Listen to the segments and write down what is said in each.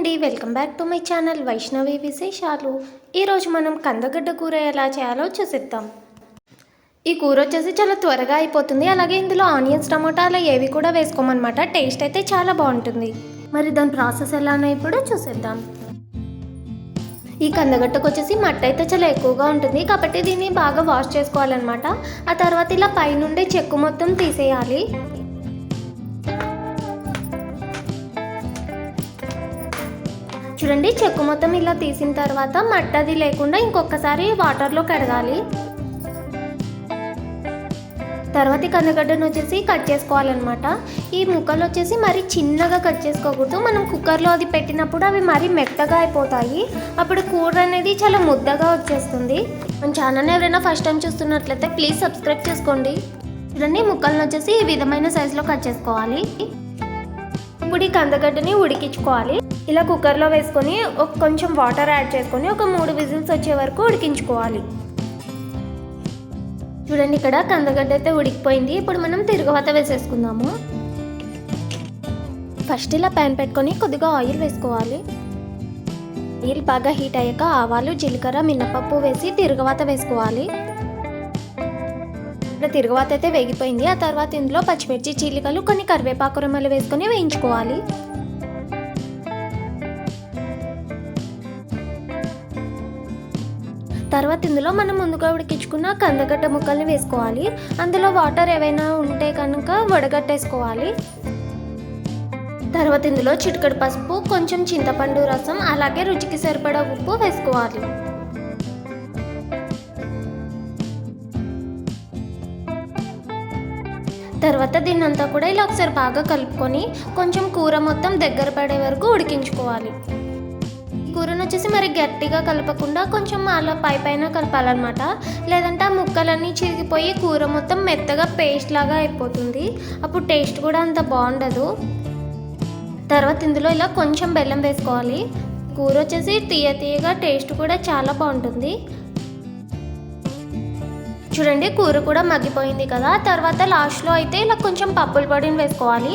అండి. Welcome back to my channel Vaishnavi విశేషాలు. ఈరోజు మనం కందగడ్డ కూర ఎలా చేయాలో చూసిద్దాం. ఈ కూర వచ్చేసి చాలా త్వరగా అయిపోతుంది. అలాగే ఇందులో ఆనియన్స్ టమాటాలు అలా ఏవి కూడా వేసుకోమన్నమాట. టేస్ట్ అయితే చాలా బాగుంటుంది. మరి దాని ప్రాసెస్ ఎలానో ఇప్పుడు చూసేద్దాం. ఈ కందగడ్డకు వచ్చేసి మట్టి అయితే చాలా ఎక్కువగా ఉంటుంది. కాబట్టి దీన్ని బాగా వాష్ చేసుకోవాలన్నమాట. ఆ తర్వాత ఇలా పైనుండే చెక్కు మొత్తం తీసేయాలి. చూడండి చెక్కు మొత్తం ఇలా తీసిన తర్వాత మట్టది అది లేకుండా ఇంకొకసారి వాటర్లో కడగాలి. తర్వాత కందగడ్డను వచ్చేసి కట్ చేసుకోవాలన్నమాట. ఈ ముక్కలు వచ్చేసి మరీ చిన్నగా కట్ చేసుకోకూడదు. మనం కుక్కర్లో అది పెట్టినప్పుడు అవి మరీ మెత్తగా అయిపోతాయి. అప్పుడు కూర అనేది చాలా ముద్దగా వచ్చేస్తుంది. మన ఛానల్ ఎవరైనా ఫస్ట్ టైం చూస్తున్నట్లయితే ప్లీజ్ సబ్స్క్రైబ్ చేసుకోండి. చూడండి ముక్కలను వచ్చేసి ఈ విధమైన సైజులో కట్ చేసుకోవాలి. ఇప్పుడు ఈ కందగడ్డని ఉడికించుకోవాలి. ఇలా కుక్కర్లో వేసుకొని ఒక కొంచెం వాటర్ యాడ్ చేసుకొని ఒక మూడు విజిల్స్ వచ్చే వరకు ఉడికించుకోవాలి. చూడండి ఇక్కడ కందగడ్డ అయితే ఉడికిపోయింది. ఇప్పుడు మనం తిరుగువాత వేసేసుకుందాము. ఫస్ట్ ఇలా ప్యాన్ పెట్టుకొని కొద్దిగా ఆయిల్ వేసుకోవాలి. ఆయిల్ బాగా హీట్ అయ్యాక ఆవాలు జీలకర్ర మినపప్పు వేసి తిరుగువాత వేసుకోవాలి. చెప్పిన తిరుగువాత అయితే వేగిపోయింది. ఆ తర్వాత ఇందులో పచ్చిమిర్చి చీలికలు కొన్ని కరివేపాకు రెమ్మలు వేసుకొని వేయించుకోవాలి. తర్వాత ఇందులో మనం ముందుగా ఉడికించుకున్న కందగడ్డ ముక్కల్ని వేసుకోవాలి. అందులో వాటర్ ఏవైనా ఉంటే కనుక వడగట్టేసుకోవాలి. తర్వాత ఇందులో చిటికడు పసుపు కొంచెం చింతపండు రసం అలాగే రుచికి సరిపడా ఉప్పు వేసుకోవాలి. తర్వాత దీన్ని అంతా కూడా ఇలా ఒకసారి బాగా కలుపుకొని కొంచెం కూర మొత్తం దగ్గర పడే వరకు ఉడికించుకోవాలి. కూరను వచ్చేసి మరి గట్టిగా కలపకుండా కొంచెం అలా పై పైన కలపాలన్నమాట. లేదంటే ఆ ముక్కలన్నీ చిరిగిపోయి కూర మొత్తం మెత్తగా పేస్ట్ లాగా అయిపోతుంది. అప్పుడు టేస్ట్ కూడా అంత బాగుండదు. తర్వాత ఇందులో ఇలా కొంచెం బెల్లం వేసుకోవాలి. కూర వచ్చేసి తీయ తీయగా టేస్ట్ కూడా చాలా బాగుంటుంది. చూడండి కూర కూడా మగ్గిపోయింది కదా. తర్వాత లాస్ట్లో అయితే ఇలా కొంచెం పప్పుల పొడిని వేసుకోవాలి.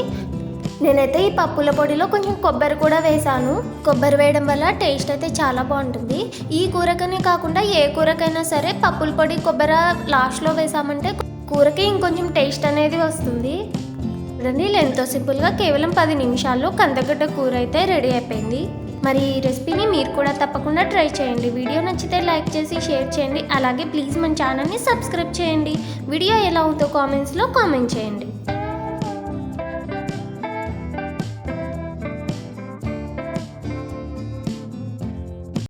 నేనైతే ఈ పప్పుల పొడిలో కొంచెం కొబ్బరి కూడా వేసాను కొబ్బరి వేయడం వల్ల టేస్ట్ అయితే చాలా బాగుంటుంది. ఈ కూరకనే కాకుండా ఏ కూరకైనా సరే పప్పుల పొడి కొబ్బరి లాస్ట్లో వేసామంటే కూరకి ఇంకొంచెం టేస్ట్ అనేది వస్తుంది. చూడండి ఇలా ఎంతో సింపుల్గా కేవలం పది నిమిషాల్లో కందగడ్డ కూర అయితే రెడీ అయిపోయింది. మరి ఈ రెసిపీని మీరు కూడా తప్పకుండా ట్రై చేయండి. వీడియో నచ్చితే లైక్ చేసి షేర్ చేయండి. అలాగే ప్లీజ్ మన ఛానల్ని సబ్స్క్రైబ్ చేయండి. వీడియో ఎలా ఉందో కామెంట్స్లో కామెంట్ చేయండి.